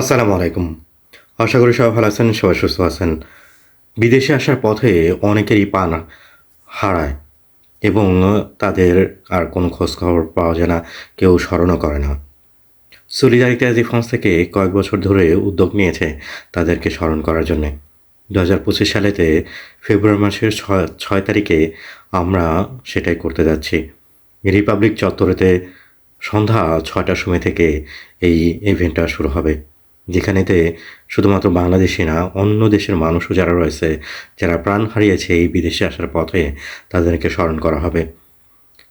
আসসালামু আলাইকুম। আশা করি সবাই ভালো আছেন, সবাই সুস্থ আছেন। বিদেশে আসার পথে অনেকেরই পান হারায় এবং তাদের আর কোনো খোঁজখবর পাওয়া যায় না, কেউ স্মরণও করে না। সলিডারিটি ডিফেন্স থেকে কয়েক বছর ধরে উদ্যোগ নিয়েছে তাদেরকে স্মরণ করার জন্যে। দু হাজার পঁচিশ সালেতে ফেব্রুয়ারি মাসের ছয় ছয় তারিখে আমরা সেটাই করতে যাচ্ছি। রিপাবলিক চত্বরেতে সন্ধ্যা ছয়টার সময় থেকে এই ইভেন্টটা শুরু হবে। যেখানেতে শুধুমাত্র বাংলাদেশি না, অন্য দেশের মানুষও যারা রয়েছে, যারা প্রাণ হারিয়েছে এই বিদেশে আসার পথে, তাদেরকে স্মরণ করা হবে।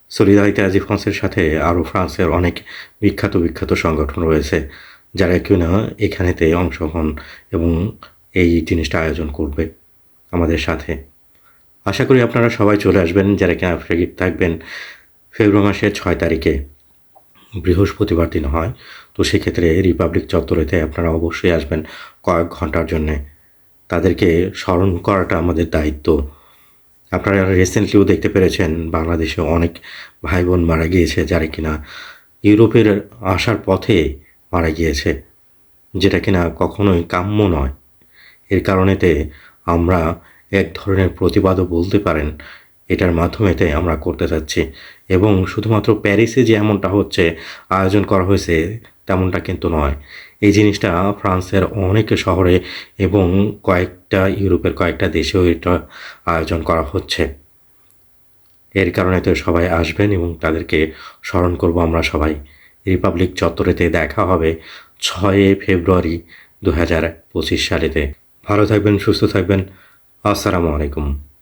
সলিদারিতে আজি ফ্রান্সের সাথে আরও ফ্রান্সের অনেক বিখ্যাত বিখ্যাত সংগঠন রয়েছে, যারা কিনা এখানেতে অংশগ্রহণ এবং এই জিনিসটা আয়োজন করবে আমাদের সাথে। আশা করি আপনারা সবাই চলে আসবেন, যারা কিনা ফ্রেগিট থাকবেন, ফেব্রুয়ারি মাসের ছয় তারিখে। বৃহস্পতিবার দিন হয়। তো সেক্ষেত্রে রিপাবলিক চত্বরেতে আপনারা অবশ্যই আসবেন কয়েক ঘণ্টার জন্যে। তাদেরকে স্মরণ করাটা আমাদের দায়িত্ব। আপনারা রিসেন্টলিও দেখতে পেরেছেন বাংলাদেশে অনেক ভাই বোন মারা গিয়েছে যারা কিনা ইউরোপের আসার পথে মারা গিয়েছে, যেটা কিনা কখনোই কাম্য নয়। এর কারণেতে আমরা এক ধরনের প্রতিবাদও বলতে পারেন এটার মাধ্যমেতে আমরা করতে যাচ্ছি এবং শুধুমাত্র প্যারিসে যে এমনটা হচ্ছে, আয়োজন করা হয়েছে, তেমনটা কিন্তু নয়। এই জিনিসটা ফ্রান্সের অনেক শহরে এবং কয়েকটা, ইউরোপের কয়েকটা দেশেও এটা আয়োজন করা হচ্ছে। এর কারণে তো সবাই আসবেন এবং তাদেরকে স্মরণ করব আমরা সবাই। রিপাবলিক চত্বরেতে দেখা হবে ছয় ফেব্রুয়ারি দু হাজার পঁচিশ সালেতে। ভালো থাকবেন, সুস্থ থাকবেন। আসসালামু আলাইকুম।